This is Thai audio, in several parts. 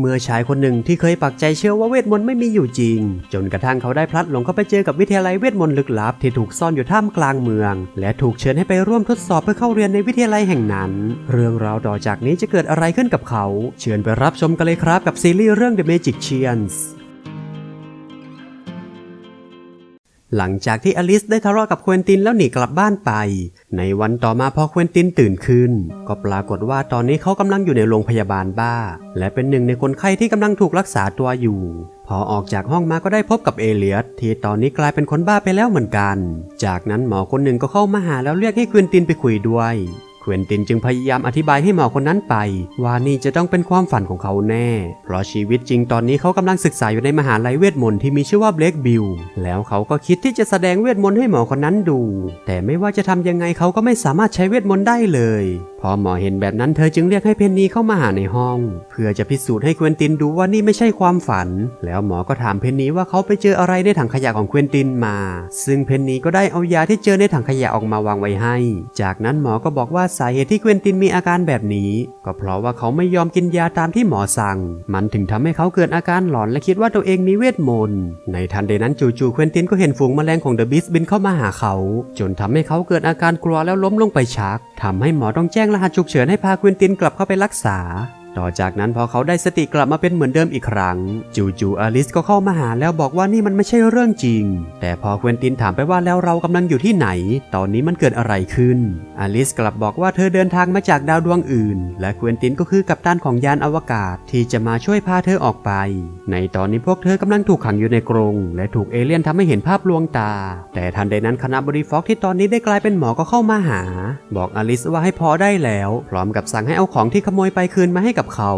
เมื่อชายคนหนึ่งที่เคยปักใจเชื่อว่าเวทมนต์ไม่มีอยู่จริง จนกระทั่งเขาได้พลัดหลงเข้าไปเจอกับวิทยาลัยเวทมนต์ลึกลับที่ถูกซ่อนอยู่ท่ามกลางเมือง และถูกเชิญให้ไปร่วมทดสอบเพื่อเข้าเรียนในวิทยาลัยแห่งนั้น เรื่องราวต่อจากนี้จะเกิดอะไรขึ้นกับเขา เชิญไปรับชมกันเลยครับกับซีรีส์เรื่อง The Magicians หลังจากที่อลิสได้ทะเลาะกับเควินตินแล้วหนีกลับบ้านไป ในวันต่อมาพอเควินตินตื่นขึ้น ก็ปรากฏว่าตอนนี้เขากำลังอยู่ในโรงพยาบาลบ้า และเป็นหนึ่งในคนไข้ที่กำลังถูกรักษาตัวอยู่ พอออกจากห้องมาก็ได้พบกับเอเลียสที่ตอนนี้กลายเป็นคนบ้าไปแล้วเหมือนกัน จากนั้นหมอคนหนึ่งก็เข้ามาหาแล้วเรียกให้เควินตินไปคุยด้วย ควินตินจึงพยายามอธิบายให้หมอคนนั้นไป ว่านี่จะต้องเป็นความฝันของเขาแน่ เพราะชีวิตจริงตอนนี้เขากำลังศึกษาอยู่ในมหาลัยเวทมนต์ที่มีชื่อว่าเบลกบิลแล้วเขาก็คิดที่จะแสดงเวทมนต์ให้หมอคนนั้นดู แต่ไม่ว่าจะทำยังไงเขาก็ไม่สามารถใช้เวทมนต์ได้เลย พอหมอเห็นแบบนั้นเธอจึงเรียกให้เพนนีเข้ามาหาในห้อง เพื่อจะพิสูจน์ให้เควินตินดูว่านี่ไม่ใช่ความฝัน แล้วหมอก็ถามเพนนีว่าเขาไปเจออะไรในถังขยะของเควินตินมา ซึ่งเพนนีก็ได้เอายาที่เจอในถังขยะออกมาวางไว้ให้ จากนั้นหมอก็บอกว่าสาเหตุที่เควินตินมีอาการแบบนี้ ก็เพราะว่าเขาไม่ยอมกินยาตามที่หมอสั่ง มันถึงทำให้เขาเกิดอาการหลอนและคิดว่าตัวเองมีเวทมนต์ ในทันใดนั้นจู่ๆเควินตินก็เห็นฝูงแมลงของเดอะบิสบินเข้ามาหาเขา จนทำให้เขาเกิดอาการกลัวแล้วล้มลงไปชักทำให้หมอต้องแจ้งรหัสฉุกเฉินให้พาเควินตินกลับเข้าไปรักษา ต่อจากนั้นพอเขาได้สติกลับมาเป็นเหมือนเดิมอีกครั้ง จู่ๆอลิสก็เข้ามาหาแล้วบอกว่านี่มันไม่ใช่เรื่องจริง แต่พอเควินตินถามไปว่าแล้วเรากำลังอยู่ที่ไหน ตอนนี้มันเกิดอะไรขึ้น อลิสกลับบอกว่าเธอเดินทางมาจากดาวดวงอื่น และเควินตินก็คือกัปตันของยานอวกาศที่จะมาช่วยพาเธอออกไป ในตอนนี้พวกเธอกำลังถูกขังอยู่ในกรงและถูกเอเลี่ยนทำให้เห็นภาพลวงตา แต่ทันใดนั้นคณะบริฟอกที่ตอนนี้ได้กลายเป็นหมอก็เข้ามาหา บอกอลิสว่าให้พอได้แล้ว พร้อมกับสั่งให้เอาของที่ขโมยไปคืนมาให้กับเขา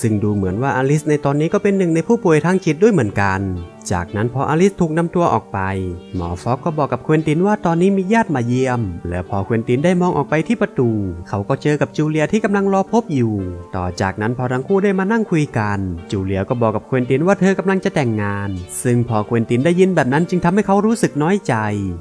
ซึ่งดูเหมือนว่าอลิสในตอนนี้ก็เป็นหนึ่งในผู้ป่วยทางจิตด้วยเหมือนกัน จากนั้นพออลิสถูกนำตัวออกไป หมอฟอกก็บอกกับเควินตินว่าตอนนี้มีญาติมาเยี่ยม และพอเควินตินได้มองออกไปที่ประตู เขาก็เจอกับจูเลียที่กำลังรอพบอยู่ ต่อจากนั้นพอทั้งคู่ได้มานั่งคุยกัน จูเลียก็บอกกับเควินตินว่าเธอกำลังจะแต่งงาน ซึ่งพอเควินตินได้ยินแบบนั้นจึงทำให้เขารู้สึกน้อยใจ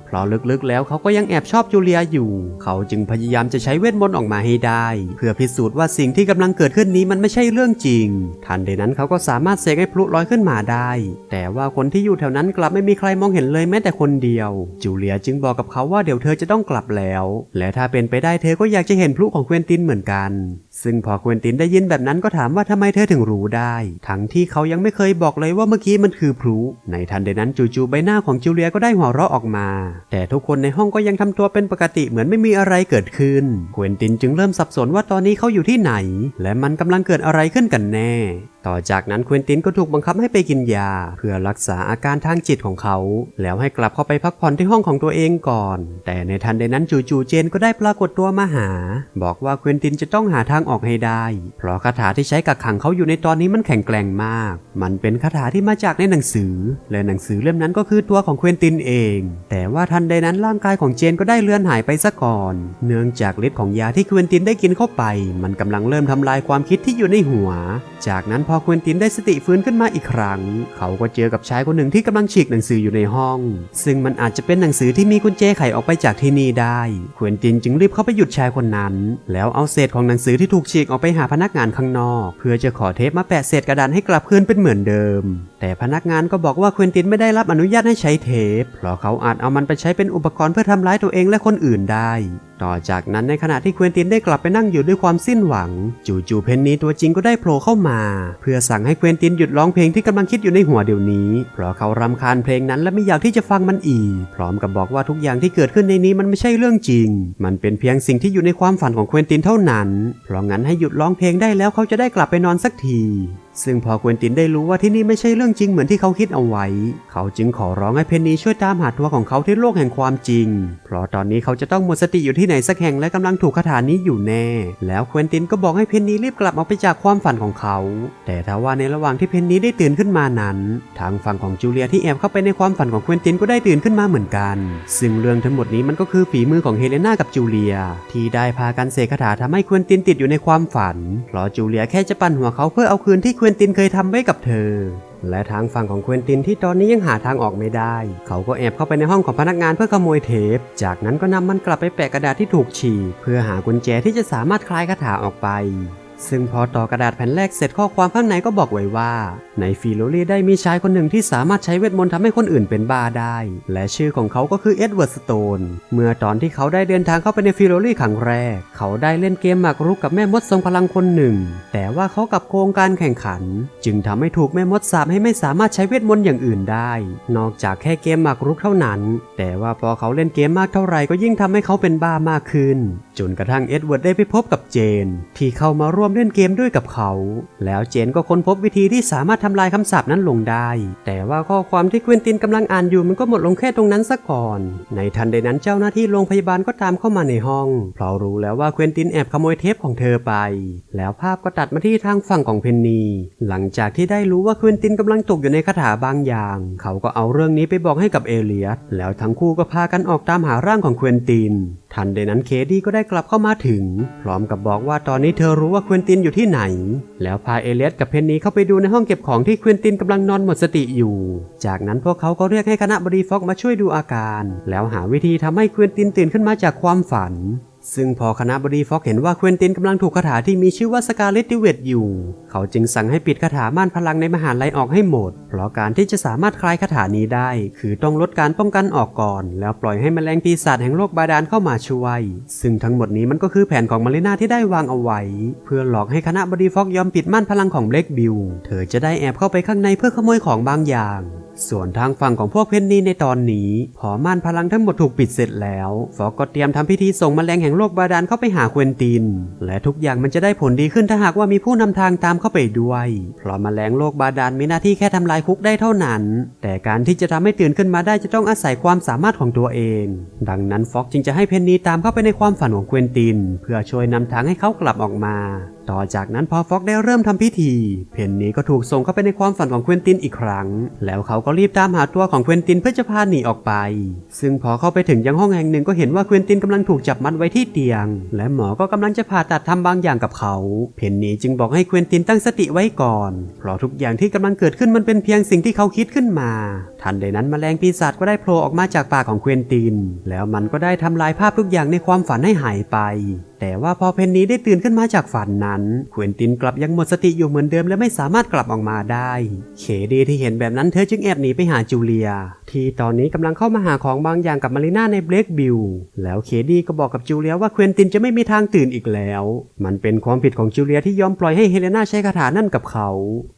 เพราะลึกๆ แล้วเขาก็ยังแอบชอบจูเลียอยู่ เขาจึงพยายามจะใช้เวทมนต์ออกมาให้ได้ เพื่อพิสูจน์ว่าสิ่งที่กำลังเกิดขึ้นนี้มันไม่ใช่เรื่องจริง ทันใดนั้นเขาก็สามารถเสกให้พลุลอยขึ้นมาได้ แต่ว่าคนที่อยู่แถวนั้นกลับไม่มีใครมองเห็นเลยแม้แต่คนเดียว จูเลียจึงบอกกับเขาว่าเดี๋ยวเธอจะต้องกลับแล้ว และถ้าเป็นไปได้เธอก็อยากจะเห็นพลุของเควินตินเหมือนกัน ซึ่งพอเควินตินได้ยินแบบนั้นก็ถามว่าทำไมเธอถึงรู้ได้ ทั้งที่เขายังไม่เคยบอกเลยว่าเมื่อกี้มันคือพลุ ในทันใดนั้นจู่ๆใบหน้าของจูเลียก็ได้หัวเราะออกมา แต่ทุกคนในห้องก็ยังทำตัวเป็นปกติเหมือนไม่มีอะไรเกิดขึ้นเควินตินจึงเริ่มสับสนว่าตอนนี้เขาอยู่ที่ไหน และมันกำลังเกิดอะไรขึ้นกันแน่ ต่อจากนั้นเควินตินก็ถูกบังคับให้ไปกินยา เพื่อรักษาอาการทางจิตของเขา แล้วให้กลับเข้าไปพักผ่อนที่ห้องของตัวเองก่อน แต่ในทันใดนั้นจู่ๆเจนก็ได้ปรากฏตัวมาหา บอกว่าเควินตินจะต้องหาทางออกให้ได้ เพราะคาถาที่ใช้กักขังเขาอยู่ในตอนนี้มันแข็งแกร่งมาก มันเป็นคาถาที่มาจากในหนังสือ และหนังสือเล่มนั้นก็คือตัวของเควินตินเอง แต่ว่าทันใดนั้นร่างกายของเจนก็ได้เลือนหายไปซะก่อน เนื่องจากฤทธิ์ของยาที่เควินตินได้กินเข้าไป มันกำลังเริ่มทำลายความคิดที่อยู่ในหัว จากนั้นพอเควินตินได้สติฟื้นขึ้นมาอีกครั้ง เขาก็เจอกับชายคนหนึ่งที่กำลังฉีกหนังสืออยู่ในห้อง ซึ่งมันอาจจะเป็นหนังสือที่มีกุญแจไขออกไปจากที่นี่ได้เควินตินจึงรีบเข้าไปหยุดชายคนนั้น แล้วเอาเศษของหนังสือที่ถูกฉีกออกไปหาพนักงานข้างนอก เพื่อจะขอเทปมาแปะเศษกระดานให้กลับคืนเป็นเหมือนเดิม แต่พนักงานก็บอกว่าเควินตินไม่ได้รับอนุญาตให้ใช้เทป เพราะเขาอาจเอามันไปใช้เป็นอุปกรณ์เพื่อทำร้ายตัวเองและคนอื่นได้ต่อจากนั้นในขณะที่เควินตินได้กลับไปนั่งอยู่ด้วยความสิ้นหวัง จู่ๆเพนนีตัวจริงก็ได้โผล่เข้ามา เพื่อสั่งให้เควินตินหยุดร้องเพลงที่กำลังคิดอยู่ในหัวเดี๋ยวนี้ เพราะเขารำคาญเพลงนั้นและไม่อยากที่จะฟังมันอีก พร้อมกับบอกว่าทุกอย่างที่เกิดขึ้นในนี้มันไม่ใช่เรื่องจริง มันเป็นเพียงสิ่งที่อยู่ในความฝันของเควินตินเท่านั้น เพราะงั้นให้หยุดร้องเพลงได้แล้วเขาจะได้กลับไปนอนสักที ซึ่งพอควินตินได้รู้ว่าที่นี่ไม่ใช่เรื่องจริงเหมือนที่เขาคิดเอาไว้ เขาจึงขอร้องให้เพนนีช่วยตามหาตัวของเขาที่โลกแห่งความจริง เพราะตอนนี้เขาจะต้องหมดสติอยู่ที่ไหนสักแห่งและกำลังถูกคาถานี้อยู่แน่ แล้วควินตินก็บอกให้เพนนีรีบกลับออกไปจากความฝันของเขา แต่ถ้าว่าในระหว่างที่เพนนีได้ตื่นขึ้นมานั้น ทางฝั่งของจูเลียที่แอบเข้าไปในความฝันของควินตินก็ได้ตื่นขึ้นมาเหมือนกัน ซึ่งเรื่องทั้งหมดนี้มันก็คือฝีมือของเฮเลนากับจูเลีย ที่ได้พากันเสกคาถาทำให้ควินตินติดอยู่ในความฝัน เพราะจูเลียแค่จะปั่นหัวเขาเพื่อเอาคืนที่วินตินเคยทำไว้กับเธอ และทางฝั่งของเควินตินที่ตอนนี้ยังหาทางออกไม่ได้ เขาก็แอบเข้าไปในห้องของพนักงานเพื่อขโมยเทป จากนั้นก็นำมันกลับไปแปะกระดาษที่ถูกฉีกเพื่อหากุญแจที่จะสามารถคลายคาถาออกไป ซึ่งพอต่อกระดาษแผ่นแรกเสร็จข้อความข้างในก็บอกไว้ว่า ในฟิโลลีได้มีชายคนหนึ่งที่สามารถใช้เวทมนต์ทำให้คนอื่นเป็นบ้าได้ และชื่อของเขาก็คือเอ็ดเวิร์ดสโตน เมื่อตอนที่เขาได้เดินทางเข้าไปในฟิโลลีครั้งแรก เขาได้เล่นเกมหมากรุกกับแม่มดทรงพลังคนหนึ่ง แต่ว่าเขากับโกงการแข่งขัน จึงทำให้ถูกแม่มดสาปให้ไม่สามารถใช้เวทมนต์อย่างอื่นได้ นอกจากแค่เกมหมากรุกเท่านั้น แต่ว่าพอเขาเล่นเกมมากเท่าไหร่ก็ยิ่งทำให้เขาเป็นบ้ามากขึ้น จนกระทั่งเอ็ดเวิร์ดได้ไปพบกับเจน ที่เข้ามาร่วมเล่นเกมด้วยกับเขา แล้วเจนก็ค้นพบวิธีที่สามารถทำลายคำสาปนั้นลงได้ แต่ว่าข้อความที่ควินตินกำลังอ่านอยู่มันก็หมดลงแค่ตรงนั้นซะก่อน ในทันใดนั้นเจ้าหน้าที่โรงพยาบาลก็ตามเข้ามาในห้อง เพราะรู้แล้วว่าควินตินแอบขโมยเทปของเธอไป แล้วภาพก็ตัดมาที่ทางฝั่งของเพนนีหลังจากที่ได้รู้ว่าควินตินกำลังตกอยู่ในคาถาบางอย่าง เขาก็เอาเรื่องนี้ไปบอกให้กับเอเลียสแล้วทั้งคู่ก็พากันออกตามหาร่างของควินตินทันใดนั้นเคดี้ก็ได้กลับเข้ามาถึง พร้อมกับบอกว่าตอนนี้เธอรู้ว่าควินตินอยู่ที่ไหน แล้วพาเอเลียสกับเพนนีเข้าไปดูในห้องเก็บของที่ควินตินกำลังนอนหมดสติอยู่ จากนั้นพวกเขาก็เรียกให้คณะบดีฟอกมาช่วยดูอาการ แล้วหาวิธีทำให้ควินตินตื่นขึ้นมาจากความฝัน ซึ่งพอคณะบดีฟอกเห็นว่าเควินตินกำลังถูกคาถาที่มีชื่อว่าสกาเลตติเวตอยู่ เขาจึงสั่งให้ปิดคาถาม่านพลังในมหาลัยออกให้หมด เพราะการที่จะสามารถคลายคาถานี้ได้ คือต้องลดการป้องกันออกก่อน แล้วปล่อยให้แมลงปีศาจแห่งโลกบาดาลเข้ามาช่วย ซึ่งทั้งหมดนี้มันก็คือแผนของมาริน่าที่ได้วางเอาไว้ เพื่อหลอกให้คณะบดีฟอกยอมปิดม่านพลังของเบล็กบิล เธอจะได้แอบเข้าไปข้างในเพื่อขโมยของบางอย่าง ส่วนทางฝั่งของพวกเพนนีในตอนนี้ พอม่านพลังทั้งหมดถูกปิดเสร็จแล้วฟอกก็เตรียมทำพิธีส่งแมลงแห่งโลกบาดาลเข้าไปหาเควินติน และทุกอย่างมันจะได้ผลดีขึ้นถ้าหากว่ามีผู้นำทางตามเข้าไปด้วย เพราะแมลงโลกบาดาลมีหน้าที่แค่ทำลายคุกได้เท่านั้น แต่การที่จะทำให้ตื่นขึ้นมาได้จะต้องอาศัยความสามารถของตัวเอง ดังนั้นฟอกจึงจะให้เพนนีตามเข้าไปในความฝันของเควินติน เพื่อช่วยนำทางให้เขากลับออกมา ต่อจากนั้นพอฟอกได้เริ่มทำพิธี เพนนีก็ถูกส่งเข้าไปในความฝันของเควินตินอีกครั้ง แล้วเขาก็รีบตามหาตัวของเควินตินเพื่อจะพาหนีออกไป ซึ่งพอเข้าไปถึงยังห้องแห่งหนึ่งก็เห็นว่าเควินตินกำลังถูกจับมัดไว้ที่เตียง และหมอก็กำลังจะผ่าตัดทำบางอย่างกับเขา เพนนีจึงบอกให้เควินตินตั้งสติไว้ก่อน เพราะทุกอย่างที่กำลังเกิดขึ้นมันเป็นเพียงสิ่งที่เขาคิดขึ้นมา ทันใดนั้นแมลงปีศาจก็ได้โผล่ออกมาจากปากของเควินติน แล้วมันก็ได้ทำลายภาพทุกอย่างในความฝันให้หายไปแต่ว่าพอเพนนีได้ตื่นขึ้นมาจากฝันนั้นเควินตินกลับยังหมดสติอยู่เหมือนเดิมและไม่สามารถกลับออกมาได้ เคดีที่เห็นแบบนั้นเธอจึงแอบหนีไปหาจูเลีย ที่ตอนนี้กำลังเข้ามาหาของบางอย่างกับมารีน่าในเบรกบิลแล้วเคดีก็บอกกับจูเลียว่าเควินตินจะไม่มีทางตื่นอีกแล้ว มันเป็นความผิดของจูเลียที่ยอมปล่อยให้เฮเลนาใช้คาถานั่นกับเขา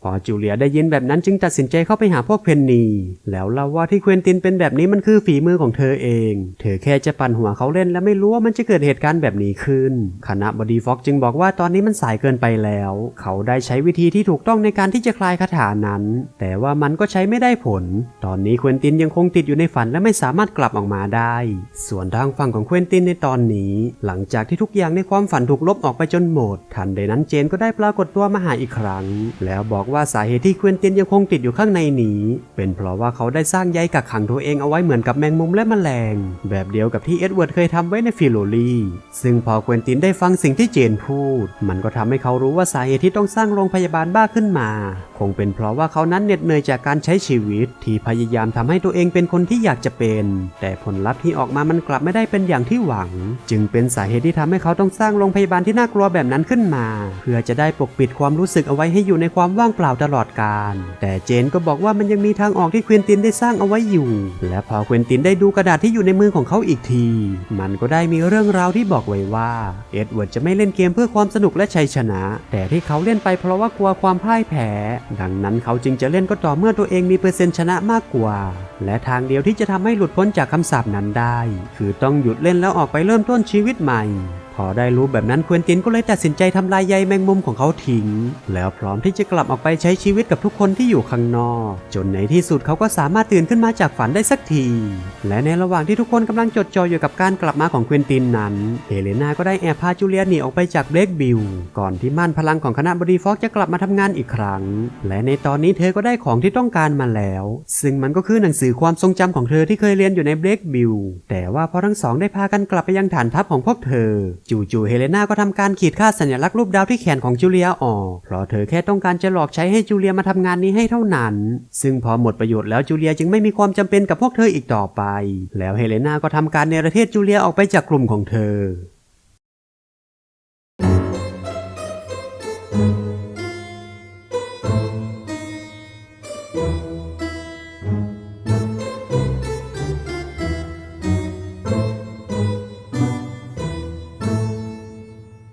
พอจูเลียได้ยินแบบนั้นจึงตัดสินใจเข้าไปหาพวกเพนนี แล้วเล่าว่าที่เควินตินเป็นแบบนี้มันคือฝีมือของเธอเอง เธอแค่จะปั่นหัวเขาเล่นและไม่รู้ว่ามันจะเกิดเหตุการณ์แบบนี้ขึ้นคณะบดีฟ็อกจึงบอกว่าตอนนี้มันสายเกินไปแล้ว เขาได้ใช้วิธีที่ถูกต้องในการที่จะคลายคาถานั้น แต่ว่ามันก็ใช้ไม่ได้ผล ตอนนี้เควินตินยังคงติดอยู่ในฝันและไม่สามารถกลับออกมาได้ ส่วนทางฝั่งของเควินตินในตอนนี้ หลังจากที่ทุกอย่างในความฝันถูกลบออกไปจนหมด ทันใดนั้นเจนก็ได้ปรากฏตัวมาหาอีกครั้ง แล้วบอกว่าสาเหตุที่เควินตินยังคงติดอยู่ข้างในนี้ เป็นเพราะว่าเขาได้สร้างใยกักขังตัวเองเอาไว้เหมือนกับแมงมุมและแมลง แบบเดียวกับที่เอ็ดเวิร์ดเคยทำไว้ในฟิโลลีซึ่งพอเควินตินได้ฟังสิ่งที่เจนพูด มันก็ทำให้เขารู้ว่าสาเหตุที่ต้องสร้างโรงพยาบาลบ้าขึ้นมา คงเป็นเพราะว่าเขานั้นเหน็ดเหนื่อยจากการใช้ชีวิต ที่พยายามทำให้ตัวเองเป็นคนที่อยากจะเป็น แต่ผลลัพธ์ที่ออกมามันกลับไม่ได้เป็นอย่างที่หวัง จึงเป็นสาเหตุที่ทำให้เขาต้องสร้างโรงพยาบาลที่น่ากลัวแบบนั้นขึ้นมา เพื่อจะได้ปกปิดความรู้สึกเอาไว้ให้อยู่ในความว่างเปล่าตลอดกาลแต่เจนก็บอกว่ามันยังมีทางออกที่ควินตินได้สร้างเอาไว้อยู่ และพอควินตินได้ดูกระดาษที่อยู่ในมือของเขาอีกที มันก็ได้มีเรื่องราวที่บอกไว้ว่าเอ็ดเวิร์ดจะไม่เล่นเกมเพื่อความสนุกและชัยชนะ แต่ที่เขาเล่นไปเพราะว่ากลัวความพ่ายแพ้ ดังนั้นเขาจึงจะเล่นก็ต่อเมื่อตัวเองมีเปอร์เซ็นต์ชนะมากกว่า และทางเดียวที่จะทำให้หลุดพ้นจากคำสาปนั้นได้ คือต้องหยุดเล่นแล้วออกไปเริ่มต้นชีวิตใหม่ อได้รู้แบบนั้นควินตินก็เลยตัดสินใจทำลายใยแมงมุมของเขาทิ้ง แล้วพร้อมที่จะกลับออกไปใช้ชีวิตกับทุกคนที่อยู่ข้างนอก จนในที่สุดเขาก็สามารถตื่นขึ้นมาจากฝันได้สักที และในระหว่างที่ทุกคนกำลังจดจ่ออยู่กับการกลับมาของควินตินนั้นเฮเลนาก็ได้แอบพาจูเลียหนีออกไปจากเบรกบิลก่อนที่ม่านพลังของคณะบดีฟอกจะกลับมาทำงานอีกครั้ง และในตอนนี้เธอก็ได้ของที่ต้องการมาแล้ว ซึ่งมันก็คือหนังสือความทรงจำของเธอที่เคยเรียนอยู่ในเบรกบิลแต่ว่าพอทั้งสองได้พากันกลับไปยังฐานทัพของพวกเธอจู่ๆเฮเลนาก็ทำการขีดค่าสัญลักษณ์รูปดาวที่แขนของจูเลียออก เพราะเธอแค่ต้องการจะหลอกใช้ให้จูเลียมาทำงานนี้ให้เท่านั้น ซึ่งพอหมดประโยชน์แล้วจูเลียจึงไม่มีความจำเป็นกับพวกเธออีกต่อไป แล้วเฮเลนาก็ทำการเนรเทศจูเลียออกไปจากกลุ่มของเธอ